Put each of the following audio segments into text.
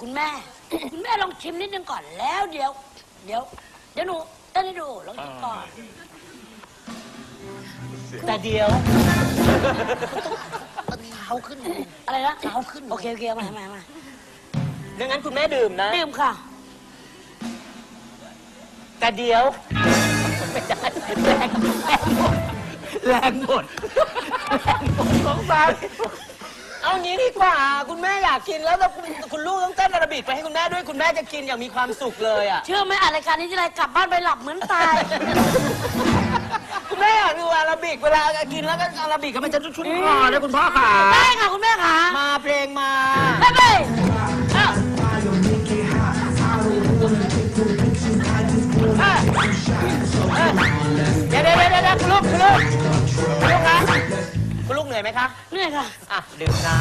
คุณแม่ คุณแม่ลองชิมนิดนึงก่อนแล้วเดี๋ยว เดี๋ยว เดี๋ยวหนูเต้นให้ดูลองชิมก่อนแต่เดียวเท้าขึ้นอะไรนะเท้าขึ้นโอเคโอเคเอามามามาดังนั้นคุณแม่ดื่มนะ ดื่มค่ะแต่เดียวไม่ได้แรงหมดแรงหมดแรงหมดสงสาร เอางี้ดีกว่า คุณแม่อยากกินแล้วแล้วคุณคุณลูกต้องเต้นอาราบิกไปให้คุณแม่ด้วยคุณแม่จะกินอย่างมีความสุขเลยอะ เชื่อไหมอ่านรายการนี้ที่ไรกลับบ้านไปหลับเหมือนตาย คุณแม่อยากดูอาราบิกเวลากินแล้วก็อาราบิกก็มันจะชุ่มคอนะคุณพ่อขาได้ค่ะคุณแม่ค่ะมาเพลงมา ไปไปอ้าวเดี๋ยวเดี๋ยวเดี๋ยวเดี๋ยวคุณลูกคุณลูก อยไหมคะเหนื่อยค่ะ อะดื่มน้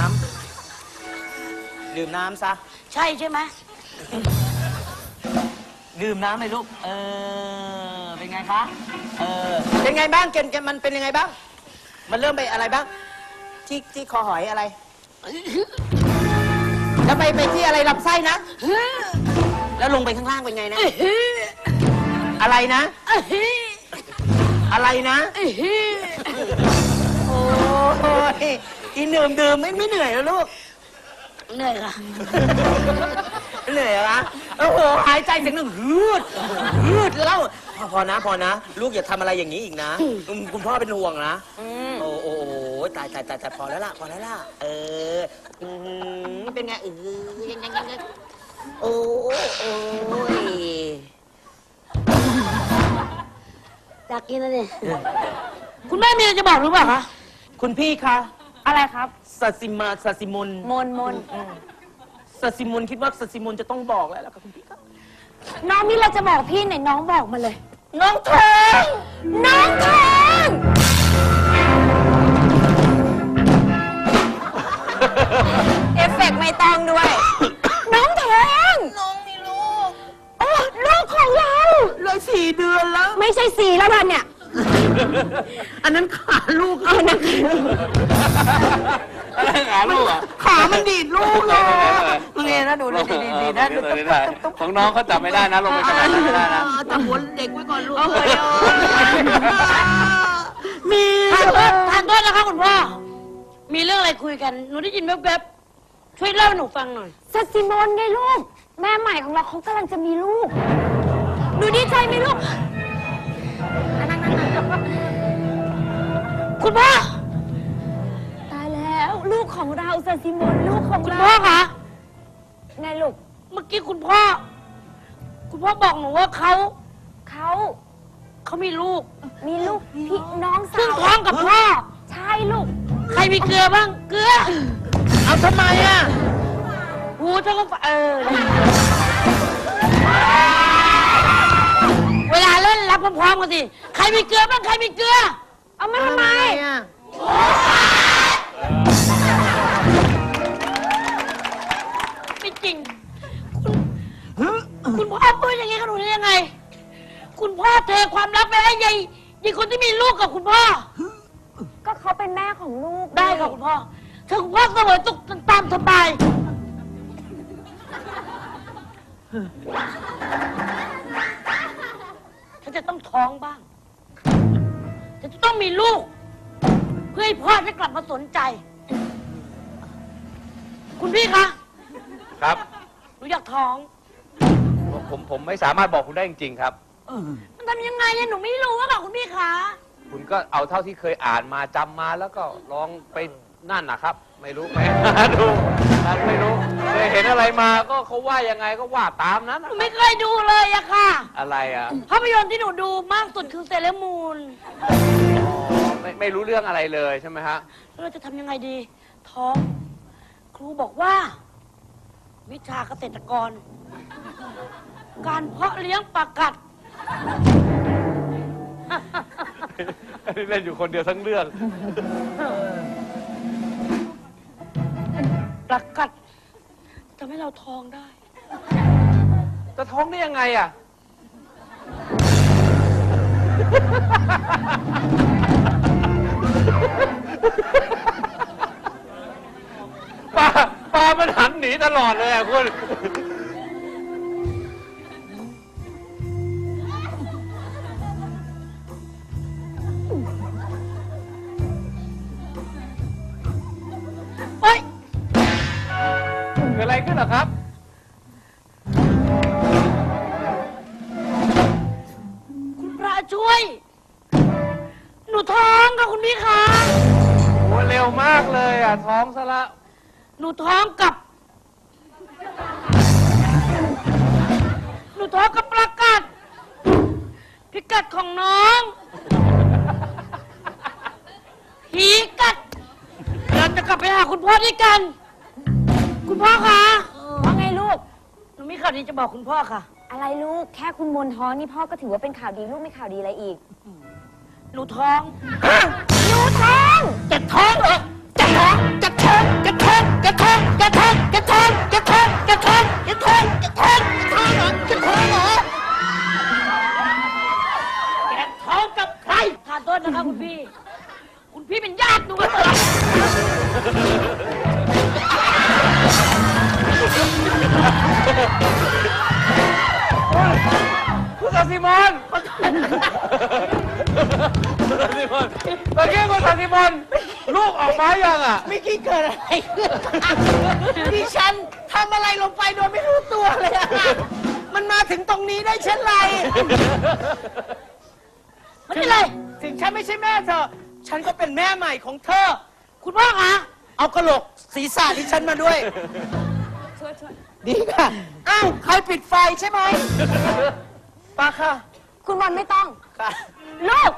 ำดื่มน้ำซะ ใช่ใช่ไหมดื่มน้ำเลยลูก เออ เป็นไงคะ เออ เป็นไงบ้างเกณฑ์เกณฑ์มันเป็นยังไงบ้าง มันเริ่มไปอะไรบ้าง ที่ที่คอหอยอะไร แล้วไปไปที่อะไรลำไส้นะ แล้วลงไปข้างล่างเป็นไงนะ อะไรนะ อะไรนะ โอ้ยกินดื่มดื่มไม่ไม่เหนื่อยแล้วลูก เหนื่อยค่ะ เหนื่อยเหรอคะโอ้โหหายใจเสียงหนึ่งฮืดฮืดแล้วพอพอนะพอนะ ลูกอย่าทำอะไรอย่างนี้อีกนะอืมคุณพ่อเป็นห่วงนะ โอ้โหตายตายตายตายพอแล้วล่ะ พอแล้วล่ะ เอออืมเป็นไงเออยังยังยังยังโอ้โอ้ยอยากกินแล้วดิคุณแม่มีอะไรจะบอกหรือเปล่าคะ คุณพี่คะอะไรครับสัสิมาสัสิมนมนมนสัสิมนคิดว่าสัสิมนจะต้องบอกแล้วล่ะค่ะคุณพี่คะน้องมีอะไรจะบอกพี่ไหนน้องบอกมาเลย น้องเธอน้องทองเอฟเฟกต์ไม่ต้องด้วย น้องทองน้องมีลูกโอ้ลูกของเราเลยสี่เดือนแล้ว ไม่ใช่สีแล้ววันเนี่ย อันนั้นขาลูกเอานะอะไรขาลูกอะขามันดีดลูกเลยมึงเองนะดูดีดีดีนะดูได้ได้ของน้องเขาจับไม่ได้นะลงไปขนาดนั้นไม่ได้นะจับหัวเด็กไว้ก่อนลูกมีทานโทษทานโทษนะคะคุณพ่อ มีเรื่องอะไรคุยกันหนูได้ยินแวบๆช่วยเล่าให้หนูฟังหน่อยสัซิมนไงลูก แม่ใหม่ของเราเขากำลังจะมีลูก หนูดีใจไหมลูก คุณพ่อ ตายแล้วลูกของเราสัซิมนลูกของคุณเราพ่อคะ ไงลูกเมื่อกี้คุณพ่อ คุณพ่อบอกหนูว่าเขาเขาเขามีลูก มีลูกพี่น้องสาซึ่งวท้องกับพ่อ ใช่ลูก ใครมีเกลือบ้าง เกลือ เอาทำไมอะ หูเท่ากับเออ เวลาเล่นรับพร้อมๆกันสิ ใครมีเกลือบ้าง ใครมีเกลือ เอามาทำไม อะไม่จริง คุณคุณพ่อพูดอย่างนี้กับหนูได้ยังไง คุณพ่อเทความลับไปให้ยายยายคนที่มีลูกกับคุณพ่อ ก็เขาเป็นแม่ของลูกได้ค่ะคุณพ่อถ้าคุณพ่อเสวยตุกตามสบาย ฉันจะต้องท้องบ้างฉัน จะต้องมีลูก เพื่อให้พ่อได้กลับมาสนใจ คุณพี่คะครับ หนูอยากท้องผมผมไม่สามารถบอกคุณได้จริง ๆ ครับ มันทำยังไงอะหนูไม่รู้อะค่ะคุณพี่คะ คุณก็เอาเท่าที่เคยอ่านมาจำมาแล้วก็ลองไปนั่นนะครับ ไม่รู้ไปหาดูนั่นไม่รู้เคยเห็นอะไรมาก็เขาว่ายังไงก็ว่าตามนั้นหนะนูไม่เคยดูเลยอะค่ะ อะไรอะภาพยนตร์ที่หนูดูมากสุดคือเซเลมูนอ๋อไม่ไม่รู้เรื่องอะไรเลยใช่ไหมฮะเราจะทำยังไงดี ท้อง ครูบอกว่า วิชาเกษตรกร การเพาะเลี้ยงปลากัดเล่นอยู่คนเดียวทั้งเรื่อง ประกัดทำให้เราท้องได้ จะท้องได้ยังไงอะป้าป้ามันหันหนีตลอดเลยอะคุณ กเลยอะท้องซะละหนูท้องกับ หนูท้องกับประกาศ พิกัดของน้องผีกัดเราจะกลับไปหาคุณพ่อด้วยกัน คุณพ่อคะว่าไงลูก หนูมีข่าวดีจะบอกคุณพ่อค่ะ อะไรลูก แค่คุณมนท้องนี่พ่อก็ถือว่าเป็นข่าวดีลูกไม่ข่าวดีอะไรอีก หนูท้อง หนูท้องจะท้องเหรอจะท้อง จะท้องจะท้องจะท้องจะท้องจะท้องจะท้องจะท้องจะท้องจะท้องจะท้องเหรอจะท้องเหรอแกท้องกับใครทานโทษนะคะคุณพี่ คุณพี่เป็นญาติหนูเหรอคุณสันติมอน คุณสันติมนตะกี้คุณสันติมนลูกออกมายังอะไม่คิดเกิดอะไรขึ้นดิฉันทำอะไรลงไปโดยไม่รู้ตัวเลยอะมันมาถึงตรงนี้ได้เช่นไร ไม่เป็นไร ถึงฉันไม่ใช่แม่เธอ ฉันก็เป็นแม่ใหม่ของเธอ คุณพ่อคะเอากระโหลกศีรษะดิฉันมาด้วย ดีค่ะ อ้าว ใครปิดไฟใช่ไหมปาค่ะ คุณบอลไม่ต้อง ค่ะ ลูก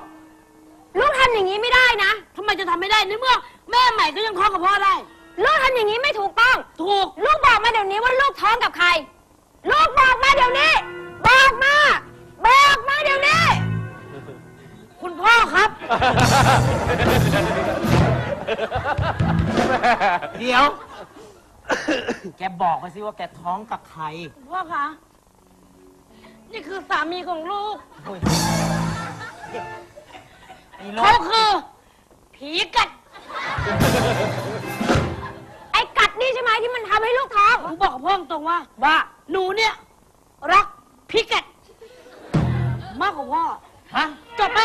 ลูกทำอย่างนี้ไม่ได้นะทำไมจะทำไม่ได้ในเมื่อ แม่ใหม่ก็ยังท้องกับพ่อได้ ลูกทำอย่างนี้ไม่ถูกต้อง ถูก ลูกบอกมาเดี๋ยวนี้ว่าลูกท้องกับใคร ลูกบอกมาเดี๋ยวนี้ บอกมา บอกมาเดี๋ยวนี้ คุณพ่อครับ เดี๋ยว แกบอกมาสิว่าแกท้องกับใคร คุณพ่อคะ นี่คือสามีของลูก ไอ้เขาลูกคือ ผีกัด ไอ้กัดนี่ใช่ไหมที่มันทำให้ลูกท้องผมบอกกับพ่อตรงๆว่า ว่าหนูเนี่ย รักผีกัด มากกว่าพ่อ ฮะจบไหม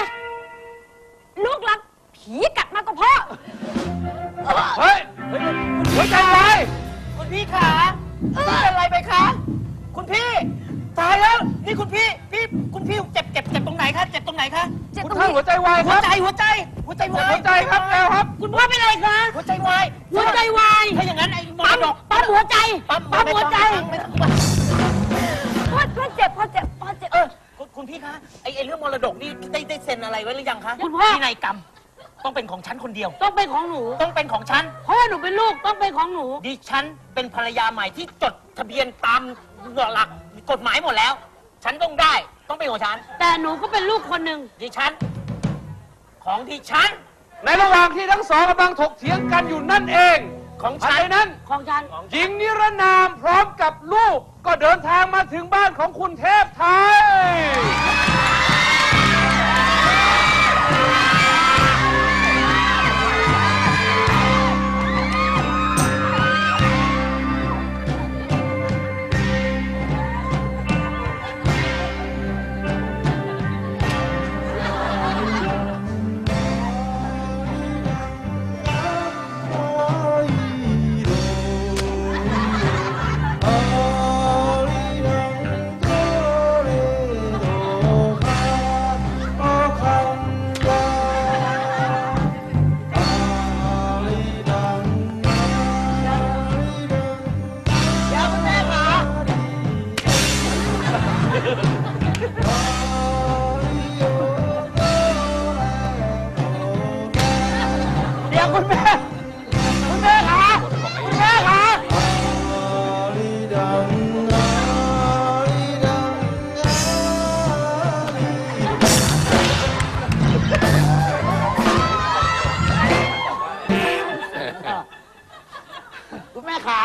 ลูกรักผีกัดมากกว่าพ่อ เฮ้ยหัวใจวายคุณพี่ขาเป็นอะไรไปคะ คุณพี่ ตายแล้ว นี่คุณพี่ พี่ คุณพี่เจ็บเจ็บเจ็บตรงไหนคะ เจ็บต รงไหนคะเจ็บคุณตรงท่านนี้หัวใจวายคหัวรับ ใจหัวใจ หัวใจวายหัวใจครับแอลครับ คุณพ่อเป็นอะไรคะหัวใจวายหัวใจวายถ้าอย่างนั้นไอ้มรปั๊มดกปั๊มหัวใจปั๊มปั๊มหัวใจไม่ต้องไม่ต้องพ่อพ่อเจ็บพ่อเจ็บพ่อเจ็บเออ คุณคุณพี่คะไอ้ไอ้เรื่องมรดกนี่ได้ได้เซ็นอะไรไว้หรือยังคะคุณพ่อ พินัยกรรม ต้องเป็นของฉันคนเดียว ต้องเป็นของหนู ต้องเป็นของฉัน เพราะว่าหนูเป็นลูกต้องเป็นของหนู ดิฉันเป็นภรรยาใหม่ที่จดทะเบียนตามหลักกฎหมายหมดแล้ว ฉันต้องได้ ต้องเป็นของฉันแต่หนูก็เป็นลูกคนหนึ่งดิฉัน ของดิฉัน ในระหว่างที่ทั้งสองกำลังถกเถียงกันอยู่นั่นเองของทันฉันใดนั้น ของฉัน หญิงนิรนามพร้อมกับลูกก็เดินทางมาถึงบ้านของคุณเทพไทย คุณแม่ คุณแม่ขาคุณแม่ขาคุณแม่ขา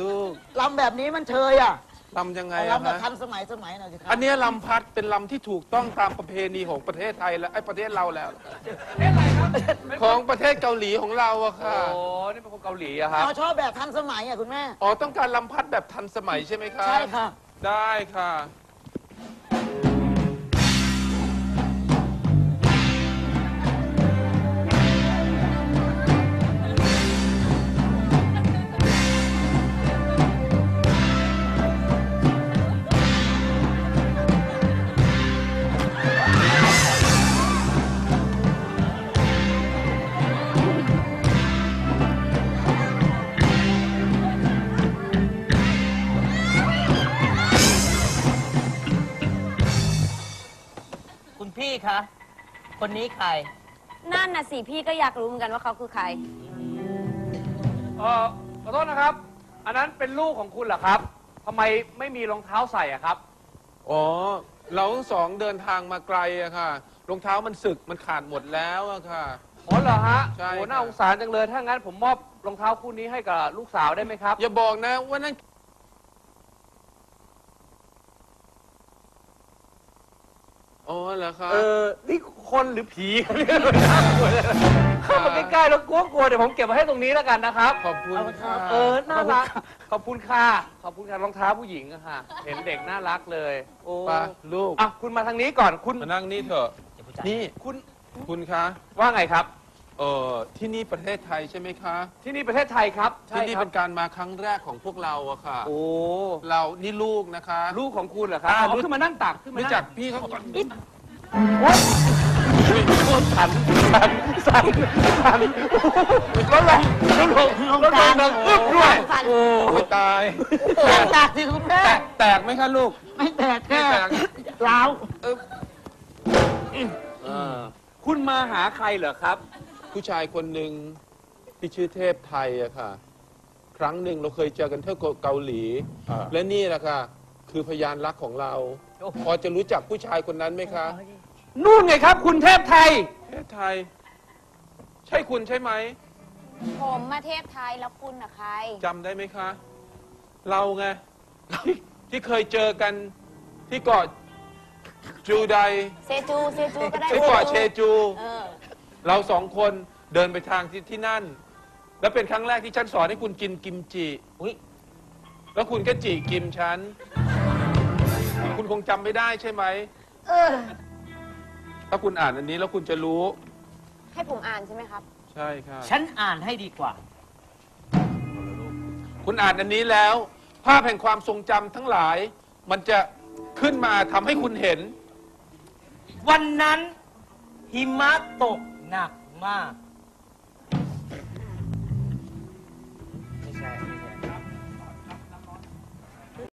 ลูกลำแบบนี้มันเชยอะ ลำยังไงเอาอะลำแบบฮะทันสมัยสมัยหน่อยสิครัอันเนี้ยลำพัดเป็นลำที่ถูกต้องตามประเพณีของประเทศไทยและไอ้ประเทศเราแล้ว ของประเทศเกาหลีของเราอะโอ้ค่ะนี่เป็นคนเกาหลีอะครับเอาชอบแบบทันสมัยอะคุณแม่ อ๋อต้องการลำพัดแบบทันสมัยใช่ไหมคะใช่ค่ะ ได้ค่ะ คุณพี่คะ คนนี้ใคร นั่นน่ะสิพี่ก็อยากรู้เหมือนกันว่าเขาคือใคร เออขอโทษนะครับ อันนั้นเป็นลูกของคุณเหรอครับทำไมไม่มีรองเท้าใส่อะครับ อ๋อ เราทั้งสองเดินทางมาไกลอะค่ะ รองเท้ามันสึกมันขาดหมดแล้วอะค่ะ อ๋อเหรอฮะใช่โอ้ครับ น่าสงสารจังเลย ถ้างั้นผมมอบรองเท้าคู่นี้ให้กับลูกสาวได้ไหมครับ อย่าบอกนะว่านั่น อ๋อเหรอคะเออนี่คนหรือผี เข้ามาใกล้ๆแล้วกลัวๆเดี๋ยวผมเก็บไว้ให้ตรงนี้แล้วกันนะครับขอบคุณค่ะเออน่ารักขอบคุณค่ะขอบคุณค่ะรองเท้าผู้หญิงอะค่ะ เห็นเด็กน่ารักเลย โอ้ไปลูกอะคุณมาทางนี้ก่อนคุณมานั่งนี่เถอะนี่คุณคุณคะว่าไงครับ เออที่นี่ประเทศไทยใช่ไหมคะ ที่นี่ประเทศไทยครับใช่ที่นี่ครัเป็บนการมาครั้งแรกของพวกเราอะค่ะ โอ้เรานี่ลูกนะคะ ลูกของคุณเหรอครับอ่าเอาขึ้นมานั่งตักขึ้นมารู้นั่งจักพี่เขาก่อนสั่นสั่นสั่นสั่นแล้วลงแล้วลงแล้วลงดังอึ๊บด้วยโอ้ยตาย แตกแตกสิคุณแม่แตกแตกไหมคะลูก ไม่แตกแค่ไม่แตกล้าวเออคุณมาหาใครเหรอครับ ผู้ชายคนหนึ่งที่ชื่อเทพไทยอะค่ะ ครั้งหนึ่งเราเคยเจอกันที่เกาหลี อ่า และนี่แหละค่ะ คือพยานรักของเรา พอจะรู้จักผู้ชายคนนั้นไหมคะ นู่นไงครับ คุณเทพไทย เทพไทย ใช่คุณใช่ไหมผมมาเทพไทยแล้วคุณน่ะใคร จำได้ไหมคะ เราไงที่ที่เคยเจอกันที่เกาะจูไดเซจู เซจูก็ได้ที่เกาะเชจู เออ เราสองคนเดินไปทางที่ที่นั่น แล้วเป็นครั้งแรกที่ฉันสอนให้คุณกินกิมจิ อุ๊ยแล้วคุณก็จีกิมฉัน คุณคงจำไม่ได้ใช่ไหม เออ ถ้าคุณอ่านอันนี้แล้วคุณจะรู้ ให้ผมอ่านใช่ไหมครับ ใช่ค่ะฉันอ่านให้ดีกว่า คุณอ่านอันนี้แล้ว ภาพแห่งความทรงจำทั้งหลาย มันจะขึ้นมาทำให้คุณเห็น วันนั้นหิมะตก หนักมาก